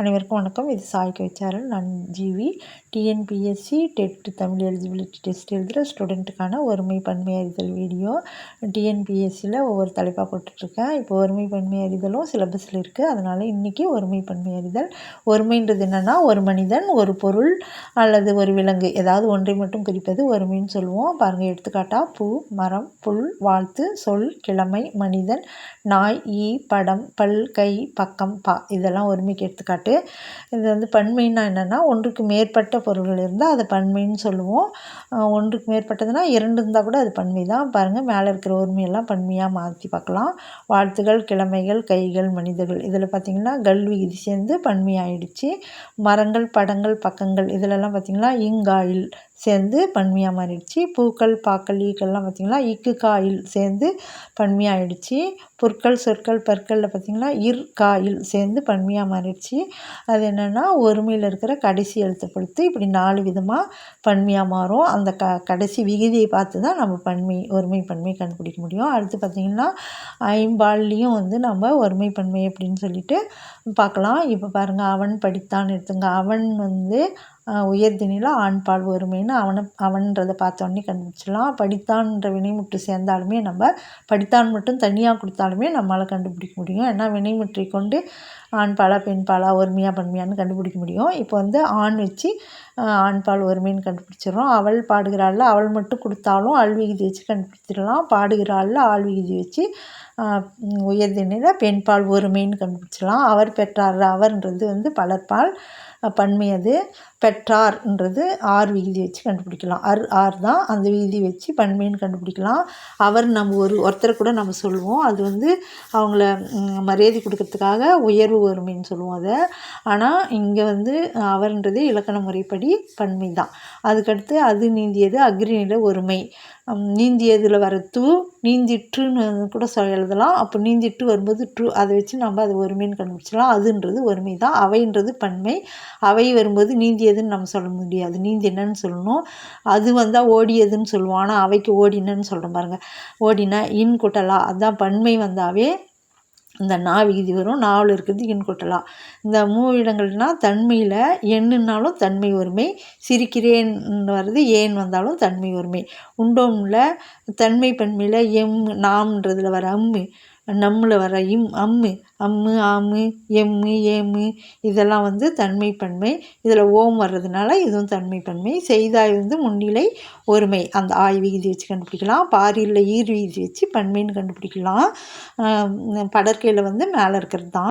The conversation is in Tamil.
அனைவருக்கும் வணக்கம். இது சாய் கவிச்சாரல் நான் GV. TNPSC TET Tamil eligibility test எழுதுகிற ஸ்டூடெண்ட்டுக்கான ஒருமை பன்மை அறிதல் வீடியோ டிஎன்பிஎஸ்சியில் ஒவ்வொரு தலைப்பாக போட்டுட்ருக்கேன். இப்போ ஒருமை பன்மை அறிதலும் சிலபஸில் இருக்குது அதனால் இன்றைக்கி ஒருமை பன்மை அறிதல். ஒருமைன்றது என்னென்னா ஒரு மனிதன் ஒரு பொருள் அல்லது ஒரு விலங்கு ஏதாவது ஒன்றை மட்டும் குறிப்பது ஒருமைன்னு சொல்லுவோம். பாருங்கள் எடுத்துக்காட்டாக பூ மரம் புல் வாழ்த்து சொல் கிழமை மனிதன் நாய் ஈ படம் பல் கை பக்கம் பா. இதெல்லாம் ஒருமைக்கு எடுத்துக்காட்டு. இது வந்து பன்மைன்னா என்னென்னா ஒன்றுக்கு மேற்பட்ட பொருள்கள் இருந்தால் அதை பன்மைன்னு சொல்லுவோம். ஒன்றுக்கு மேற்பட்டதுன்னா இரண்டு இருந்தால் கூட அது பன்மை தான். பாருங்கள் மேலே இருக்கிற ஒருமையெல்லாம் பன்மையாக மாற்றி பார்க்கலாம். வாழ்த்துகள் கிழமைகள் கைகள் மனிதர்கள். இதில் பார்த்திங்கன்னா கல்வி இது சேர்ந்து பன்மையாயிடுச்சு. மரங்கள் படங்கள் பக்கங்கள் இதிலெல்லாம் பார்த்திங்கன்னா இங்காயில் சேர்ந்து பன்மையாக மாறிடுச்சு. பூக்கள் பாக்கள் ஈக்கள்லாம் பார்த்திங்கன்னா இக்கு காயில் சேர்ந்து பன்மையாகிடுச்சு பொற்கள் சொற்கள் பற்களில் பார்த்திங்கன்னா இர் காயில் சேர்ந்து பன்மையாக மாறிடுச்சு. அது என்னென்னா ஒருமையில் இருக்கிற கடைசி எழுத்தை பொறுத்து இப்படி நாலு விதமாக பன்மையாக மாறும். அந்த க கடைசி விகுதியை பார்த்து தான் நம்ம பன்மை ஒருமை பன்மை கண்டுபிடிக்க முடியும். அடுத்து பார்த்திங்கன்னா ஐம்பால்லையும் வந்து நம்ம ஒருமை பன்மை அப்படின்னு சொல்லிட்டு பார்க்கலாம். இப்போ பாருங்கள் அவன் படித்தான் எடுத்துங்க. அவன் வந்து உயர்தினியில் ஆண்பால் ஒருமைன்னு அவனை அவன்றதை பார்த்தோன்னே கண்டுபிடிச்சிடலாம். படித்தான்ற வினைமுற்று சேர்ந்தாலுமே நம்ம படித்தான் மட்டும் தனியாக கொடுத்தாலுமே நம்மளால் கண்டுபிடிக்க முடியும். ஏன்னா வினைமுற்றை கொண்டு ஆண் பாலா பெண் பாலா ஒருமையாக பன்மையான்னு கண்டுபிடிக்க முடியும். இப்போ வந்து ஆண் வச்சு ஆண் பால் ஒருமைன்னு கண்டுபிடிச்சிடுறோம். அவள் பாடுகிறாள் அவள் மட்டும் கொடுத்தாலும் ஆள் விகுதி வச்சு கண்டுபிடிச்சிடலாம். பாடுகிறாள் ஆள்விகுதி வச்சு உயர்தினியில் பெண் பால் ஒருமைன்னு கண்டுபிடிச்சிடலாம். அவர் பெற்றார் அவர்ன்றது வந்து பலர்பால் பன்மை அது. பெற்றார்ன்றது ஆர் விகுதி வச்சு கண்டுபிடிக்கலாம். அர் ஆர் தான் அந்த விகுதி வச்சு பன்மைன்னு கண்டுபிடிக்கலாம். அவர் நம்ம ஒரு ஒருத்தரை கூட நம்ம சொல்லுவோம். அது வந்து அவங்கள மரியாதை கொடுக்கறதுக்காக உயர்வு ஒருமைன்னு சொல்லுவோம் அதை. ஆனால் இங்கே வந்து அவர்ன்றது இலக்கண முறைப்படி பன்மை தான். அதுக்கடுத்து அது நீந்தியது அக்ரிநில ஒருமை. நீந்தியதில் வர தூ நீந்திட்டுன்னு கூட சொல்ல எழுதலாம். அப்போ நீந்திட்டு வரும்போது ட்ரூ அதை வச்சு நம்ம அது ஒருமைன்னு கண்டுபிடிச்சிடலாம். அதுன்றது ஒருமை தான். அவைன்றது பன்மை. அவை வரும்போது நீந்தியதுன்னு நம்ம சொல்ல முடியாது. நீந்தி என்னன்னு சொல்லணும். அது வந்தால் ஓடியதுன்னு சொல்லுவோம். ஆனால் அவைக்கு ஓடினன்னு சொல்கிறோம் பாருங்கள் ஓடினா இன் குட்டலா. அதுதான் பன்மை வந்தாவே இந்த நா விகுதி வரும் நாவில் இருக்கிறது எண் கொட்டலாம் இந்த மூவிடங்கள்னால் தன்மையில் எண்ணுனாலும் தன்மை ஒருமை சிரிக்கிறேன் வர்றது ஏன் வந்தாலும் தன்மை ஒருமை. உண்டோம்ல தன்மை பன்மையில் எம் நாம்ன்றதில் வர அம்மு. நம்மளை வர இம் அம்மு அம்மு ஆமு எம்மு ஏமு இதெல்லாம் வந்து தன்மை பன்மை. இதில் ஓம் வர்றதுனால இதுவும் தன்மை பன்மை. செய்தாய் வந்து முன்னிலை ஒருமை. அந்த ஆய் விகுதி வச்சு கண்டுபிடிக்கலாம். பாரியில் ஈர் விகுதி வச்சு பன்மைன்னு கண்டுபிடிக்கலாம். படற்கையில் வந்து மேலே இருக்கிறது தான்.